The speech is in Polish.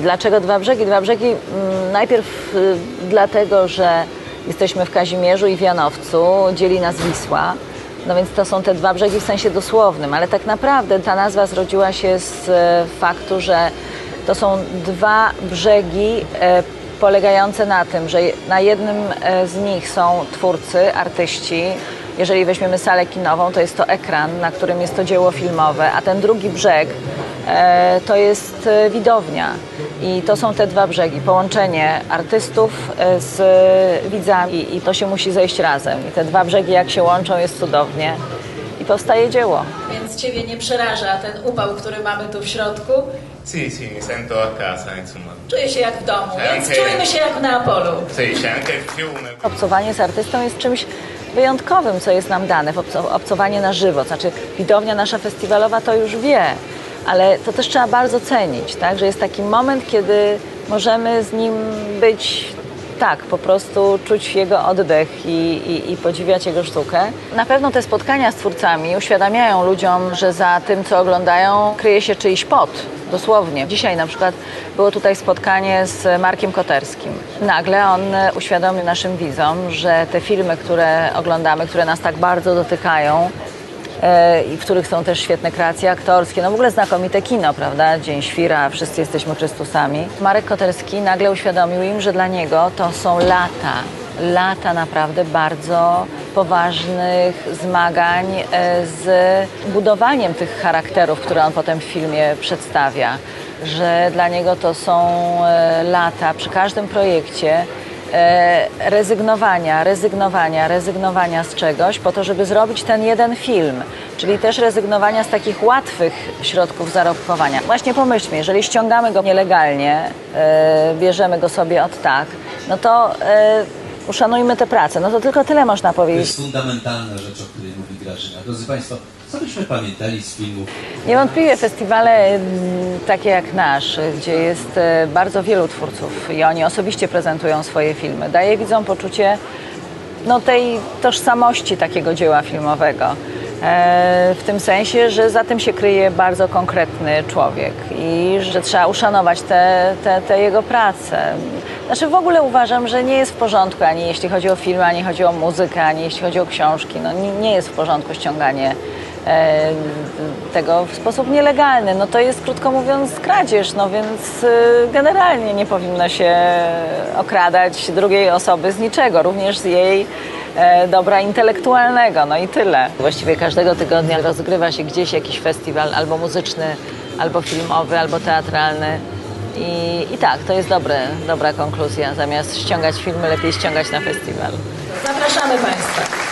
Dlaczego Dwa Brzegi? Dwa Brzegi mm, najpierw y, dlatego, że jesteśmy w Kazimierzu i w Janowcu, dzieli nas Wisła. No więc to są te dwa brzegi w sensie dosłownym, ale tak naprawdę ta nazwa zrodziła się z e, faktu, że to są dwa brzegi e, polegające na tym, że na jednym e, z nich są twórcy, artyści. Jeżeli weźmiemy salę kinową, to jest to ekran, na którym jest to dzieło filmowe, a ten drugi brzeg e, to jest e, widownia. I to są te dwa brzegi, połączenie artystów z widzami i to się musi zejść razem. I te dwa brzegi jak się łączą jest cudownie powstaje dzieło. Więc Ciebie nie przeraża ten upał, który mamy tu w środku. Sì, sì, mi sento a casa, insomma. Czuję się jak w domu, więc czujmy się jak w Neapolu. Sì, c'è anche il fiume. Obcowanie z artystą jest czymś wyjątkowym, co jest nam dane, obco- obcowanie na żywo. Znaczy, widownia nasza festiwalowa to już wie, ale to też trzeba bardzo cenić, tak? że jest taki moment, kiedy możemy z nim być tak, po prostu czuć jego oddech i, i, i podziwiać jego sztukę. Na pewno te spotkania z twórcami uświadamiają ludziom, że za tym, co oglądają, kryje się czyjś pot. Dosłownie. Dzisiaj na przykład było tutaj spotkanie z Markiem Koterskim. Nagle on uświadomił naszym widzom, że te filmy, które oglądamy, które nas tak bardzo dotykają, w których są też świetne kreacje aktorskie, no w ogóle znakomite kino, prawda? Dzień Świra, wszyscy jesteśmy Chrystusami. Marek Koterski nagle uświadomił im, że dla niego to są lata, lata naprawdę bardzo poważnych zmagań e, z budowaniem tych charakterów, które on potem w filmie przedstawia. Że dla niego to są e, lata przy każdym projekcie e, rezygnowania, rezygnowania, rezygnowania z czegoś po to, żeby zrobić ten jeden film. Czyli też rezygnowania z takich łatwych środków zarobkowania. Właśnie pomyślmy, jeżeli ściągamy go nielegalnie, e, bierzemy go sobie od tak, no to e, uszanujmy tę pracę. No to tylko tyle można To powiedzieć. jest fundamentalna rzecz, o której mówi Grażyna. Drodzy Państwo, co byśmy pamiętali z filmów? Niewątpliwie festiwale mm, takie jak nasz, gdzie jest e, bardzo wielu twórców i oni osobiście prezentują swoje filmy, daje widzom poczucie no, tej tożsamości takiego dzieła filmowego. E, w tym sensie, że za tym się kryje bardzo konkretny człowiek i że trzeba uszanować te, te, te jego prace. Znaczy w ogóle uważam, że nie jest w porządku ani jeśli chodzi o filmy, ani chodzi o muzykę, ani jeśli chodzi o książki. No, nie, nie jest w porządku ściąganie e, tego w sposób nielegalny. No to jest krótko mówiąc kradzież, no więc e, generalnie nie powinno się okradać drugiej osoby z niczego, również z jej e, dobra intelektualnego, no i tyle. Właściwie każdego tygodnia rozgrywa się gdzieś jakiś festiwal albo muzyczny, albo filmowy, albo teatralny. I, I tak, to jest dobre, dobra konkluzja. Zamiast ściągać filmy, lepiej ściągać na festiwal. Zapraszamy Państwa.